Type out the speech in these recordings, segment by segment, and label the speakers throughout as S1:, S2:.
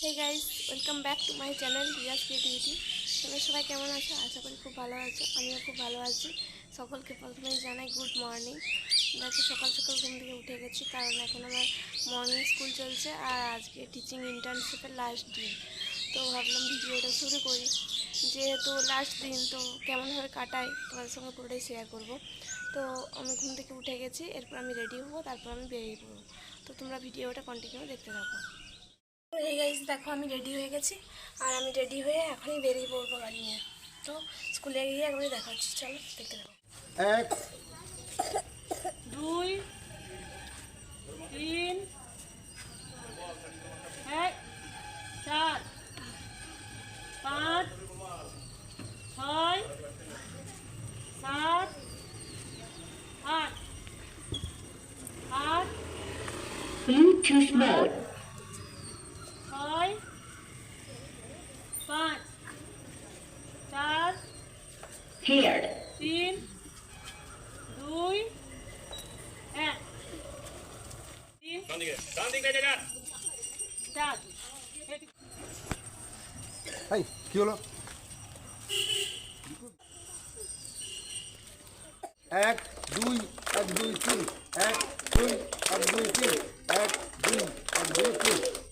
S1: Hey guys welcome back to my channel Riaz creativity তোমরা সবাই কেমন আছো? আশা করি খুব ভালো আছো, আমিও খুব ভালো আছি। সকলকে প্রথমেই জানাই গুড মর্নিং দেখো সকাল সকাল ঘুম থেকে উঠে গেছি, কারণ এখন আমার মর্নিং স্কুল চলছে আর আজকে টিচিং ইন্টার্নশিপের লাস্ট দিন। তো ভাবলাম ভিডিওটা শুরু করি। যেহেতু লাস্ট দিন, তো কেমনভাবে কাটাই, তোমাদের সঙ্গে পুরোটাই শেয়ার করব। তো আমি ঘুম থেকে উঠে গেছি, এরপর আমি রেডি হব, তারপর আমি বেরিয়ে পড়ব। তো তোমরা ভিডিওটা কন্টিনিউ দেখতে থাকো। এই গাইজ দেখো আমি রেডি হয়ে গেছি। আর আমি রেডি হয়ে এখনই বেরিয়ে পড়ব গাড়ি নিয়ে। তো স্কুলে গিয়ে একবারে দেখা হচ্ছে চলো দেখতে থাকো।
S2: এক
S3: দুই তিন এক চার পাঁচ ছয় সাত আট আট
S4: Bluetooth mode.
S3: ছয় পাঁচ চার
S4: Paired.
S3: তিন দুই এক তিন চার
S2: এই, কি হলো? এক, দুই এক, দুই, তিন। এক, দুই এক, দুই, তিন। এক, দুই এক, দুই, তিন।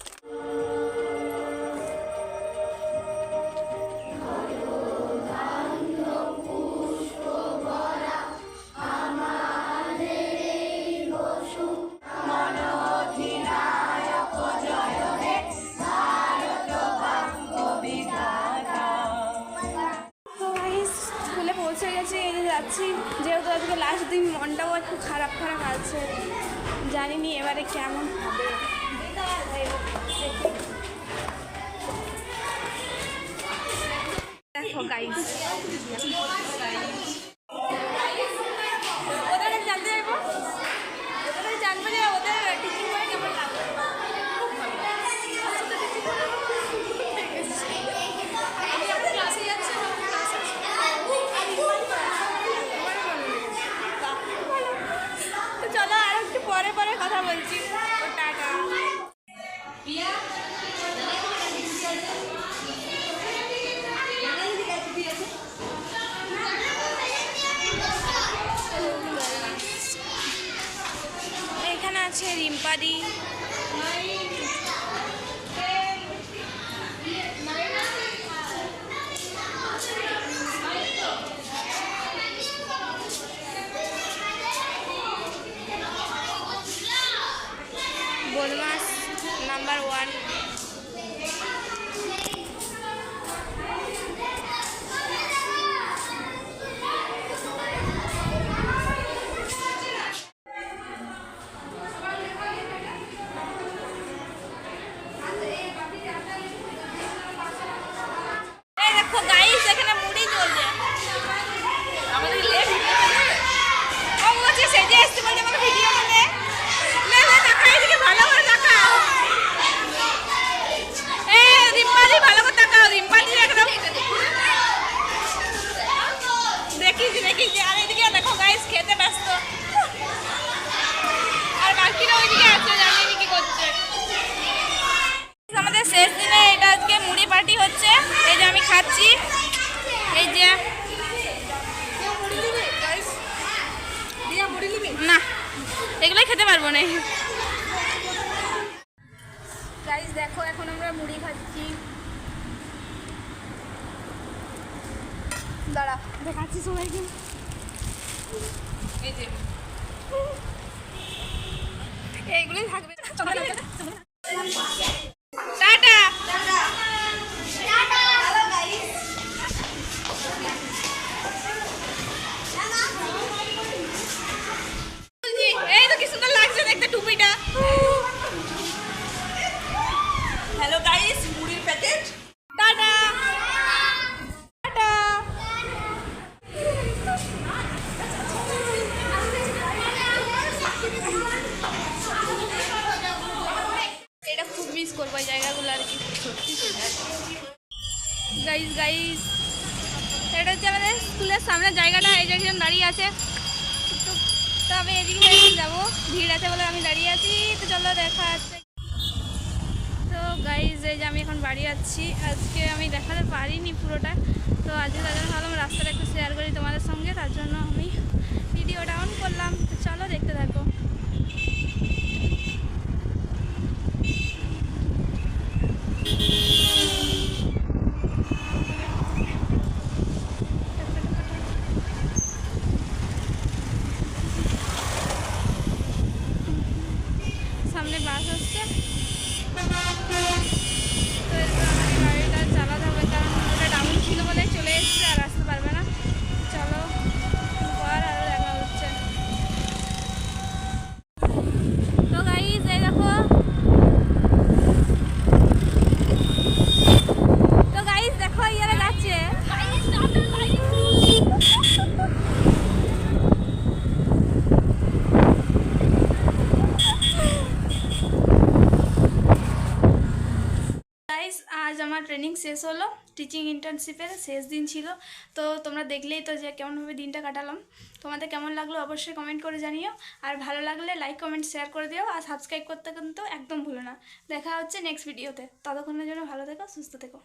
S1: যাচ্ছি, যেহেতু আজকে লাস্ট দিন মনটাও একটু খারাপ খারাপ আছে, জানিনি এবারে কেমন হবে। দেখো গাইজ ওদের কাছে জানতে চাইব ওদের কাছে জানব যে ওদের টিচিং করে কেমন লাগবে আমি আমার ক্লাসে যাচ্ছি আমার ক্লাস আছে তো চলো আর একটু পরে পরে কথা বলছি তো টাটা এখানে আছে রিম্পাদি। বদমাস নাম্বার ওয়ান এই দেখো গাইস এখানে মুড়ি চলছে আমাদের লেট ও বলছে সেজে এসছে বলছে আমাকে ভিডিও করতে লে লে দেখা এদিকে ভালো করে দেখা এ রিম্পালি ভালো করে তাকাও রিম্পালি একদম দেখিছি দেখিছি আর এদিকে দেখো গাইস খেতে ব্যস্ত আর বাকিরা ওইদিকে আছে জানি কি করছে আমাদের শেষ দিনে এটা আজকে মুড়ি পার্টি হচ্ছে। এই যে আমি খাচ্ছি। এই যে। না, এগুলোই খেতে পারব না। দেখো, এখন আমরা মুড়ি খাচ্ছি। দাঁড়া, দেখাচ্ছি সবাইকে। এইগুলোই থাকবে। করব এই জায়গাগুলো আর কি। সত্যি গাইস গাইস এটা হচ্ছে আমাদের স্কুলের সামনে জায়গাটা, এই যে একজন দাঁড়িয়ে আছে। তো আমি এদিকে যাব, ভিড় আছে বলে আমি দাঁড়িয়ে আছি। তো চলো দেখা যাচ্ছে তো গাইজ এই যে আমি এখন বাড়ি যাচ্ছি আজকে আমি দেখাতে পারিনি পুরোটা। তো আজকে তার জন্য ভাবলাম রাস্তাটা একটু শেয়ার করি তোমাদের সঙ্গে, তার জন্য আমি ভিডিওটা অন করলাম তো চলো দেখতে থাকো সামনে বাস আসছে তো এরপর আমাকে গাড়িটা চালাতে হবে কারণ ওটা ডাউন ছিল বলে চলে এসেছে আর আসতে পারবে না চলো পর আরও দেখা হচ্ছে তো গাইজ এই দেখো তো গাইজ দেখো ইয়ারা যাচ্ছে গাইস আজ আমার ট্রেনিং শেষ হলো টিচিং ইন্টার্নশিপের শেষ দিন ছিল। তো তোমরা দেখলেই তো যে কেমনভাবে দিনটা কাটালাম। তোমাদের কেমন লাগল অবশ্যই কমেন্ট করে জানিও। আর ভালো লাগলে লাইক কমেন্ট শেয়ার করে দিও। আর সাবস্ক্রাইব করতে কিন্তু একদম ভুলো না। দেখা হচ্ছে নেক্সট ভিডিওতে ততক্ষণের জন্য ভালো থেকো, সুস্থ থেকো।